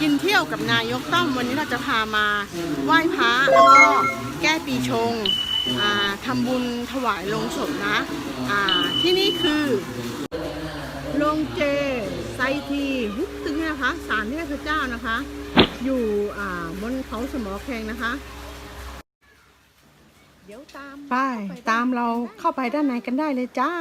กินเที่ยวกับนายกต้อมวันนี้เราจะพามาไหว้พระแล้วก็แก้ปีชงอ่าทำบุญถวายลงศพนะที่นี่คือโรงเจไซทีฮุกตึงนะคะศาลเทพเจ้านะคะ อยู่บนเขาสมอแขงนะคะเดี๋ยวตามไปตามเราเข้าไปด้านในกันได้เลยจ้า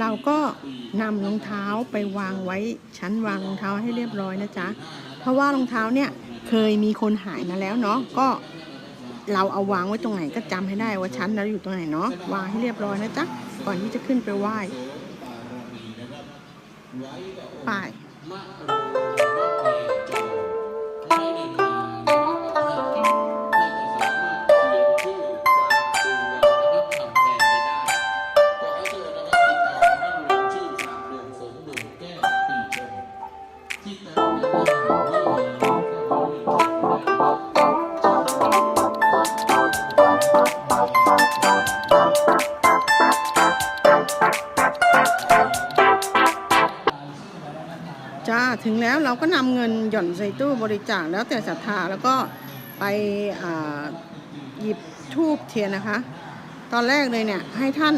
เราก็นำรองเท้าไปวางไว้ชั้นวางรองเท้าให้เรียบร้อยนะจ๊ะเพราะว่ารองเท้าเนี่ยเคยมีคนหายมาแล้วเนาะก็เราเอาวางไว้ตรงไหนก็จำให้ได้ว่าชั้นเราอยู่ตรงไหนเนาะวางให้เรียบร้อยนะจ๊ะก่อนที่จะขึ้นไปไหว้ไป เราก็นำเงินหย่อนใส่ตู้บริจาคแล้วแต่ศรัทธาแล้วก็ไปหยิบทูบเทียนนะคะ ตอนแรกเลยเนี่ยให้ท่าน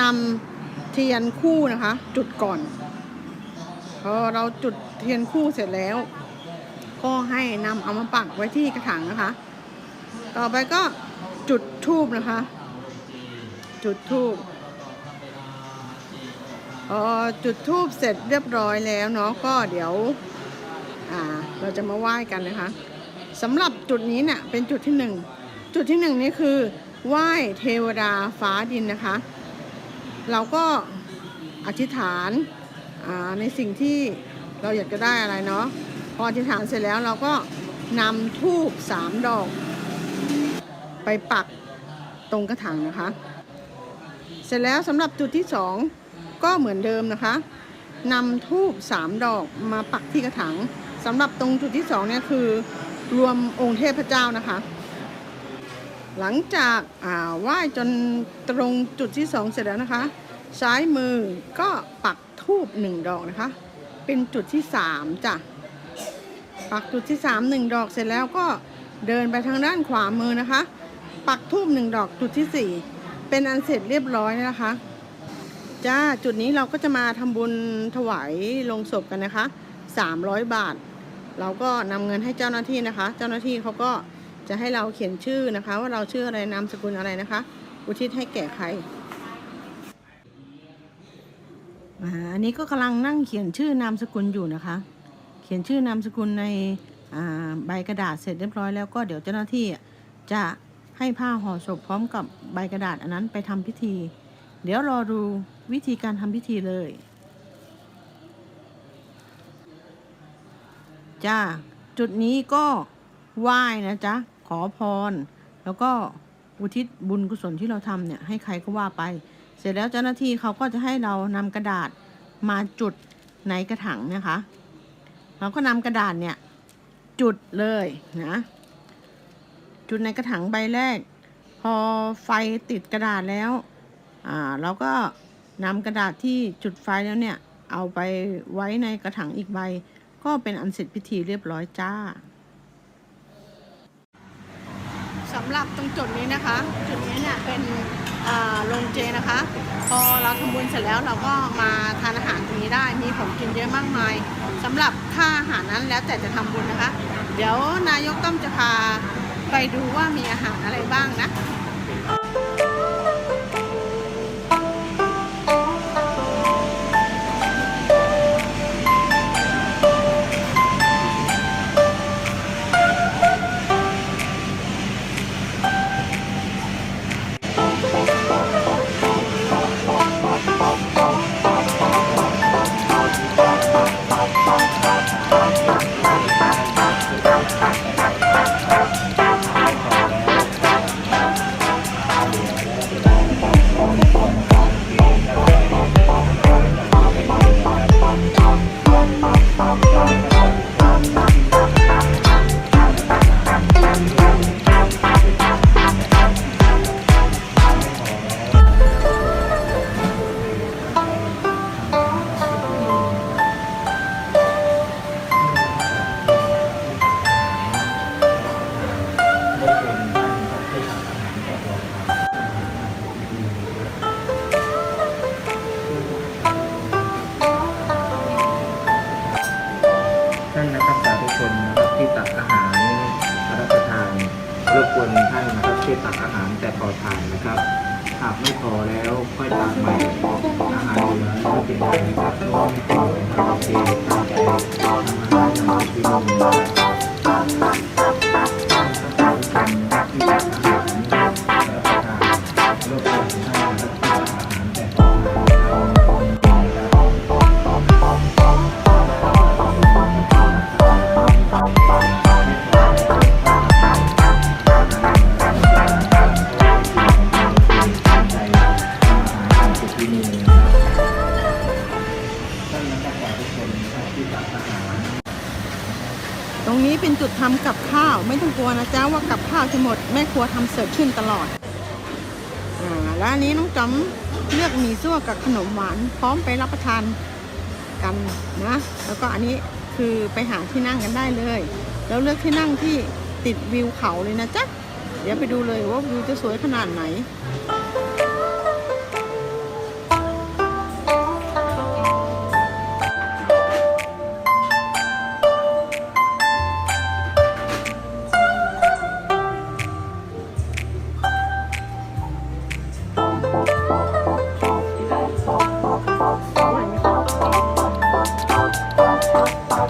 นำเทียนคู่นะคะ จุดก่อนพอเราจุดเทียนคู่เสร็จแล้ว ก็ให้นำเอามาปักไว้ที่กระถางนะคะ ต่อไปก็จุดทูบนะคะ จุดทูบพอจุดทูบเสร็จเรียบร้อยแล้วเนาะก็เดี๋ยว อ่าเราจะมาไหว้กันนะคะสำหรับจุดนี้เนี่ยเป็นจุดที่หนึ่งจุดที่หนึ่งนี่คือไหว้เทวดาฟ้าดินนะคะ เราก็อธิษฐานาในสิ่งที่เราอยากจะได้อะไรเนาะพออธิษฐานเสร็จแล้วเราก็นำทูบสามดอก ไปปักตรงกระถางนะคะ เสร็จแล้วสำหรับจุดที่สองก็เหมือนเดิมนะคะ นำทูบสามดอกมาปักที่กระถางสำหรับตรงจุดที่สองเนี่ยคือ รวมองค์เทพเจ้านะคะ หลังจากอ่าไหว้จนตรงจุดที่สองเสร็จแล้วนะคะ ซ้ายมือก็ปักทูบหนึ่งดอกนะคะ เป็นจุดที่สามจ้ะปักจุดที่สามหนึ่งดอกเสร็จแล้วก็เดินไปทางด้านขวามือนะคะ ปักทูบหนึ่งดอกจุดที่สี่เป็นอันเสร็จเรียบร้อยนะคะ จ้าจุดนี้เราก็จะมาทำบุญถวายลงศพกันนะคะ 300 บาท เราก็นำเงินให้เจ้าหน้าที่นะคะ เจ้าหน้าที่เขาก็จะให้เราเขียนชื่อนะคะ ว่าเราชื่ออะไรนามสกุลอะไรนะคะ อุทิศให้แก่ใครอ่าอันนี้ก็กำลังนั่งเขียนชื่อนามสกุลอยู่นะคะ เขียนชื่อนามสกุลในใบกระดาษเสร็จเรียบร้อยแล้วก็เดี๋ยวเจ้าหน้าที่จะให้ผ้าห่อศพพร้อมกับใบกระดาษอันนั้นไปทำพิธี เดี๋ยวรอดู วิธีการทำพิธีเลย จ้า จุดนี้ก็ไหว้นะจ๊ะ ขอพร แล้วก็อุทิศบุญกุศลที่เราทำเนี่ย ให้ใครก็ว่าไป เสร็จแล้วเจ้าหน้าที่เขาก็จะให้เรานำกระดาษมาจุดในกระถางนะคะ เราก็นำกระดาษเนี่ย จุดเลยนะ จุดในกระถางใบแรก พอไฟติดกระดาษแล้ว อ่าเราก็ นำกระดาษที่จุดไฟแล้วเนี่ย เอาไปไว้ในกระถางอีกใบ ก็เป็นอันเสร็จพิธีเรียบร้อยจ้าสำหรับตรงจุดนี้นะคะ จุดนี้เนี่ยเป็นโรงเจนะคะ พอเราทำบุญเสร็จแล้วเราก็มาทานอาหารตรงนี้ได้มีของกินเยอะมากมายสำหรับค่าอาหารนั้นแล้วแต่จะทำบุญนะคะ เดี๋ยวนายกต้อมจะพาไปดูว่ามีอาหารอะไรบ้างนะ Oh, my God. นะครับที่ตักอาหารรับประทานรบกวนท่านนะครับช่วยตักอาหารแต่พอทานนะครับ หากไม่พอแล้วค่อยตักใหม่อาหารเหลือก็เป็นไรนะครับเพรว่าไม่พอนะครับโอเคตั้งใจทำอาหารทำกินนะครับำกับข้าว ไม่ต้องกลัวนะจ๊ะว่ากับข้าวจะหมดแม่ครัวทำเสิร์ฟขึ้นตลอดอ่าแล้วอันนี้น้องจอมเลือกหมี่ซั่วกับขนมหวานพร้อมไปรับประทานกันนะ แล้วก็อันนี้คือไปหาที่นั่งกันได้เลย แล้วเลือกที่นั่งที่ติดวิวเขาเลยนะจ๊ะ เดี๋ยวไปดูเลยว่าวิวจะสวยขนาดไหน หล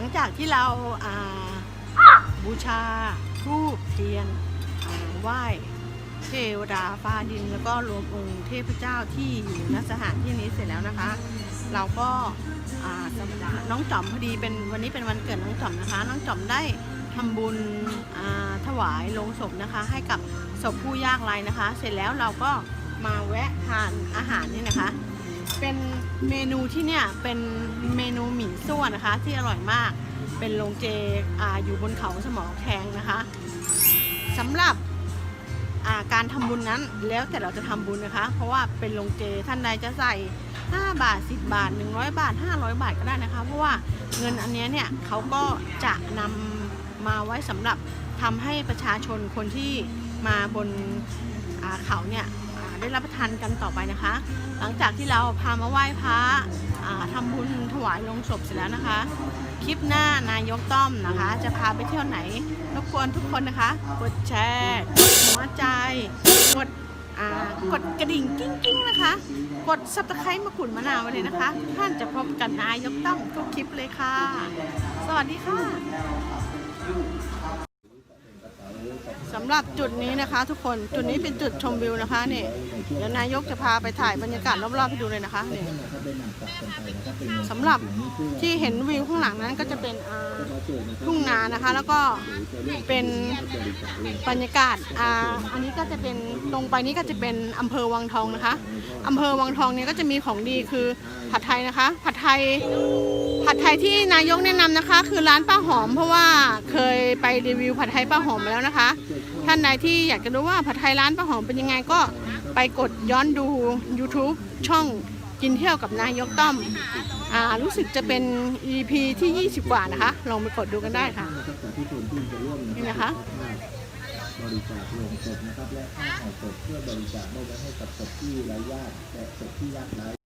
ังจากที่เราอาบูชาทูบเทียนอ่าไหว้เทวดาฟ้าดิน แล้วก็รวมองค์เทพเจ้าที่อยู่ณสถานที่นี้เสร็จแล้วนะคะ เราก็น้องจอมพอดีเป็นวันนี้เป็นวันเกิดน้องจอมนะคะ น้องจอมได้ทำบุญถวายลงศพนะคะ ให้กับศพผู้ยากไร้นะคะ เสร็จแล้วเราก็มาแวะทานอาหารนี่นะคะ เป็นเมนูที่เนี่ยเป็นเมนูหมี่ซั่วนะคะ ที่อร่อยมากเป็นโรงเจออยู่บนเขาสมอแขงนะคะสำหรับการทำบุญนั้นแล้วแต่เราจะทำบุญนะคะ เพราะว่าเป็นโรงเจท่านใดจะใส่ 5 บาท 10 บาท 100 บาท 500 บาทก็ได้นะคะ เพราะว่าเงินอันนี้เนี่ยเขาก็จะนำมาไว้สำหรับทำให้ประชาชนคนที่มาบนาเขาเนี่ยได้รับประทานกันต่อไปนะคะ หลังจากที่เราพามาไหว้พระอ่าทำบุญถวายลงศพเสร็จแล้วนะคะ คลิปหน้านายกต้อมนะคะ จะพาไปเที่ยวไหนรบกวนทุกคนนะคะ กดแชร์ กดหัวใจ กดกดกระดิ่งกิ้งกิ้งๆนะคะ กดซับสไครต์มาขุนมะนาวไว้เลยนะคะ ท่านจะพบกันนายกตั้มทุกคลิปเลยค่ะ สวัสดีค่ะ หรับจุดนี้นะคะ ทุกคนจุดนี้เป็นจุดชมวิวนะคะนี่เดี๋ยวนายกจะพาไปถ่ายบรรยากาศรอบๆให้ดูเลยนะคะนี่สำหรับที่เห็นวิวข้างหลังนั้นก็จะเป็นทุ่งนานะคะ แล้วก็เป็นบรรยากาศอ่าอันนี้ก็จะเป็นตรงไปนี้ก็จะเป็นอำเภอวังทองนะคะอำเภอวังทองเนี่ยก็จะมีของดีคือผัดไทยนะคะ ผัดไทยผัดไทยที่นายกแนะนำนะคะ คือร้านป้าหอมเพราะว่าเคยไปรีวิวผัดไทยป้าหอมมาแล้วนะคะ ท่านใดที่อยากจะรู้ว่าผัดไทยร้านป้าหอมเป็นยังไงก็ไปกดย้อนดู YouTube ช่องกินเที่ยวกับนายกต้อมอ่ารู้สึกจะเป็น EP ที่ 20 กว่านะคะ ลองไปกดดูกันได้ค่ะ นี่นะคะ บริจาคโลงศพนะครับและค่าห่อศพเพื่อบริจาคมอบไว้ให้กับศพที่ไร้ญาติและศพที่ยากไร้